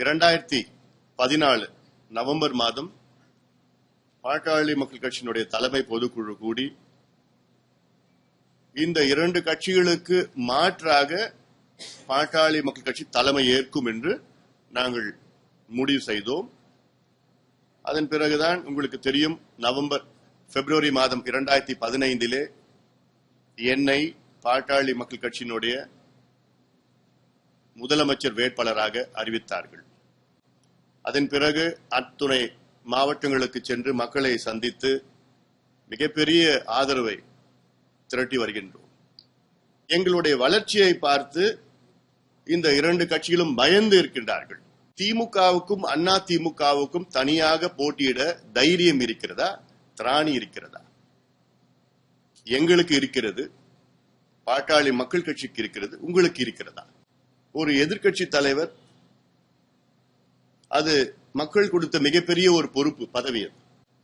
இரண்டாயிரத்தி பதினாலு நவம்பர் மாதம் பாட்டாளி மக்கள் கட்சியினுடைய தலைமை பொதுக்குழு கூடி இந்த இரண்டு கட்சிகளுக்கு மாற்றாக பாட்டாளி மக்கள் கட்சி தலைமை ஏற்கும் என்று நாங்கள் முடிவு செய்தோம். அதன் பிறகுதான் உங்களுக்கு தெரியும் நவம்பர் பிப்ரவரி மாதம் இரண்டாயிரத்தி பதினைந்திலே என்னை பாட்டாளி மக்கள் கட்சியினுடைய முதலமைச்சர் வேட்பாளராக அறிவித்தார்கள். அதன் பிறகு அத்துணை மாவட்டங்களுக்கு சென்று மக்களை சந்தித்து மிகப்பெரிய ஆதரவை திரட்டி வருகின்றோம். எங்களுடைய வளர்ச்சியை பார்த்து இந்த இரண்டு கட்சிகளும் பயந்து இருக்கின்றார்கள். திமுகவுக்கும் அண்ணா திமுகவுக்கும் தனியாக போட்டியிட தைரியம் இருக்கிறதா? திராணி இருக்கிறதா? எங்களுக்கு இருக்கிறது. பாட்டாளி மக்கள் கட்சிக்கு இருக்கிறது. உங்களுக்கு இருக்கிறதா? ஒரு எதிர்க்கட்சி தலைவர் அது மக்கள் கொடுத்த மிகப்பெரிய ஒரு பொறுப்பு பதவி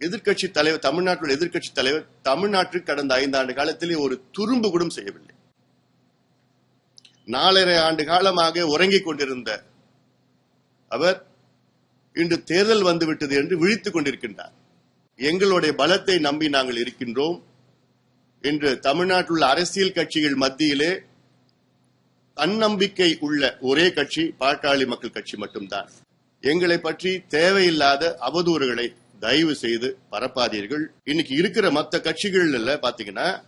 எதிர்கட்சி தலைவர் தமிழ்நாட்டில் எதிர்கட்சி தலைவர் தமிழ்நாட்டில் கடந்த ஐந்தாண்டு காலத்திலே ஒரு துரும்பு கூட செய்யவில்லை. நாலரை ஆண்டு காலமாக உறங்கிக் கொண்டிருந்த அவர் இன்று தேர்தல் வந்துவிட்டது என்று விழித்துக் கொண்டிருக்கின்றார். எங்களுடைய பலத்தை நம்பி நாங்கள் இருக்கின்றோம் இன்று தமிழ்நாட்டில் உள்ள அரசியல் கட்சிகள் மத்தியிலே தன்னம்பிக்கை உள்ள ஒரே கட்சி பாட்டாளி மக்கள் கட்சி மட்டும்தான். எங்களை பற்றி தேவையில்லாத அவதூறுகளை தயவு செய்து பரப்பாதீர்கள். இன்னைக்கு இருக்கிற மற்ற கட்சிகள்ல பாத்தீங்கன்னா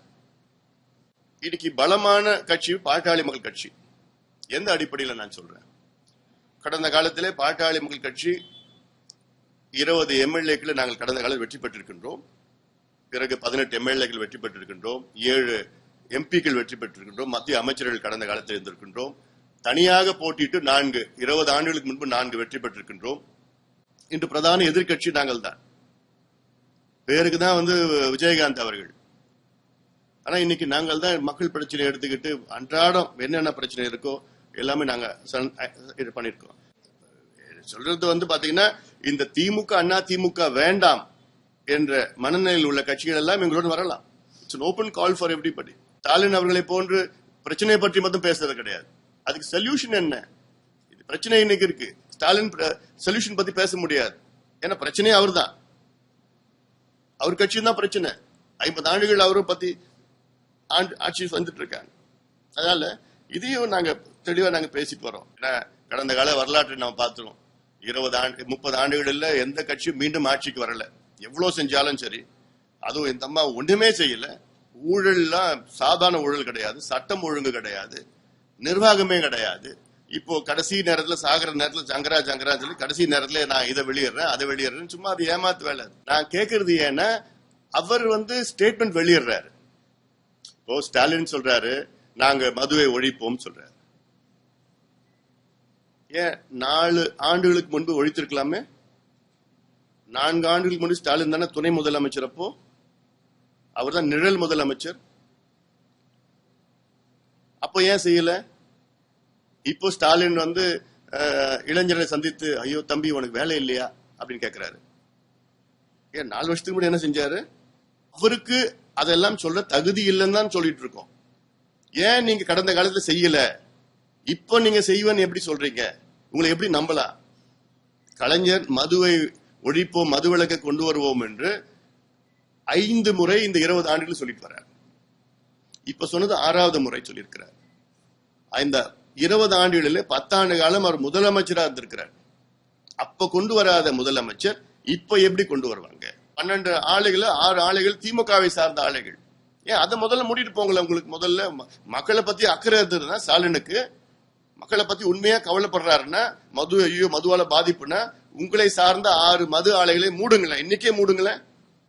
இன்னைக்கு பலமான கட்சி பாட்டாளி மக்கள் கட்சி. எந்த அடிப்படையில் நான் சொல்றேன்? கடந்த காலத்திலே பாட்டாளி மக்கள் கட்சி இருபது எம்எல்ஏக்களை நாங்கள் கடந்த காலம் வெற்றி பெற்றிருக்கின்றோம். பிறகு பதினெட்டு எம்எல்ஏக்கள் வெற்றி பெற்றிருக்கின்றோம். ஏழு எம்பிக்கள் வெற்றி பெற்றிருக்கின்றோம். மத்திய அமைச்சர்கள் கடந்த காலத்தில் இருந்திருக்கின்றோம். தனியாக போட்டியிட்டு நான்கு இருபது ஆண்டுகளுக்கு முன்பு நான்கு வெற்றி பெற்றிருக்கின்றோம். இன்று பிரதான எதிர்க்கட்சி நாங்கள் தான் பேருக்கு தான் வந்து விஜயகாந்த் அவர்கள். ஆனா இன்னைக்கு நாங்கள் தான் மக்கள் பிரச்சனை எடுத்துக்கிட்டு அன்றாடம் என்னென்ன பிரச்சனை இருக்கோ எல்லாமே நாங்க சன்- இது பண்ணிருக்கோம் சொல்றது வந்து பாத்தீங்கன்னா இந்த திமுக அண்ணா திமுக வேண்டாம் என்ற மனநிலையில் உள்ள கட்சிகள் எல்லாம் எங்களோட வரலாம். It's open call for everybody Stalin அவர்களை போன்று பிரச்சனையை பற்றி மட்டும் பேசுறது கிடையாது. அதுக்கு சொல்யூஷன் என்ன? இது பிரச்சனை இன்னைக்கு இருக்கு. ஸ்டாலின் சொல்யூஷன் பத்தி பேச முடியாது. ஏன்னா பிரச்சனையே அவர்தான். அவர் கட்சியும் தான் பிரச்சனை. ஐம்பது ஆண்டுகள் அவரை பத்தி ஆண்டு ஆட்சி வந்துட்டு இருக்காங்க அதனால இதையும் நாங்க தெளிவா நாங்க பேசிட்டு வரோம். ஏன்னா கடந்த கால வரலாற்றை நம்ம பார்த்துருவோம். இருபது ஆண்டு முப்பது ஆண்டுகளில் எந்த கட்சியும் மீண்டும் ஆட்சிக்கு வரல. எவ்வளவு செஞ்சாலும் சரி அதுவும் இந்த அம்மா ஒன்றுமே செய்யல. ஊழல்லாம் சாதாரண ஊழல் கிடையாது. சட்டம் ஒழுங்கு கிடையாது. நிர்வாகமே கிடையாது. இப்போ கடைசி நேரத்துல சாகிற நேரத்துல ஜங்கரா ஜங்கரா சொல்லி கடைசி நேரத்துல நான் இதை வெளியிடுறேன் அதை வெளியிடுறேன் சும்மா அது ஏமாத்து வேலை. நான் கேக்குறது ஏன்னா அவர் வந்து ஸ்டேட்மெண்ட் வெளியிடுறாரு. இப்போ ஸ்டாலின் சொல்றாரு நாங்க மதுவை ஒழிப்போம் சொல்றாரு. ஏன் நாலு ஆண்டுகளுக்கு முன்பு ஒழித்திருக்கலாமே? நான்கு ஆண்டுகளுக்கு முன்பு ஸ்டாலின் தானே துணை முதலமைச்சர் அப்போ? அவர் தான் நிழல் முதலமைச்சர். அப்போ ஏன் செய்யல? இப்போ ஸ்டாலின் வந்து இளைஞரை சந்தித்து ஐயோ தம்பி உனக்கு வேலை இல்லையா? அப்படின்னு கேக்குறாரு. ஏன் நாலு வருஷத்துக்கு முன்னாடி என்ன செஞ்சாரு? அவருக்கு அதெல்லாம் சொல்ல தகுதி இல்லைன்னு தான் சொல்லிட்டு இருக்கோம். ஏன் நீங்க கடந்த காலத்துல செய்யல? இப்போ நீங்க செய்வேன்னு எப்படி சொல்றீங்க? உங்களை எப்படி நம்பலாம் கலைஞர் மதுவை ஒழிப்போம் மது விளக்க கொண்டு வருவோம் என்று ஐந்து முறை இந்த இருபது ஆண்டுகள் சொல்லிட்டு வர்றார். இப்ப சொன்னது ஆறாவது முறை சொல்லியிருக்கிறார். இந்த இருபது ஆண்டுகளில் பத்தாண்டு காலம் அவர் முதலமைச்சராக இருந்திருக்கிறார். அப்ப கொண்டு வராத முதலமைச்சர் இப்ப எப்படி கொண்டு வருவாங்க? பன்னெண்டு ஆளுகள் ஆறு ஆளுகள் திமுகவை சார்ந்த ஆளுகள். ஏன் அதை முதல்ல மூடிட்டு போங்களேன் உங்களுக்கு முதல்ல. ம- மக்களை பத்தி அக்கறை இருந்ததுன்னா ஸ்டாலினுக்கு மக்களை பத்தி உண்மையா கவலைப்படுறாருன்னா மது ஐயோ மதுவால பாதிப்புனா உங்களை சார்ந்த ஆறு மது ஆலைகளை மூடுங்களேன். இன்னைக்கே மூடுங்களேன்.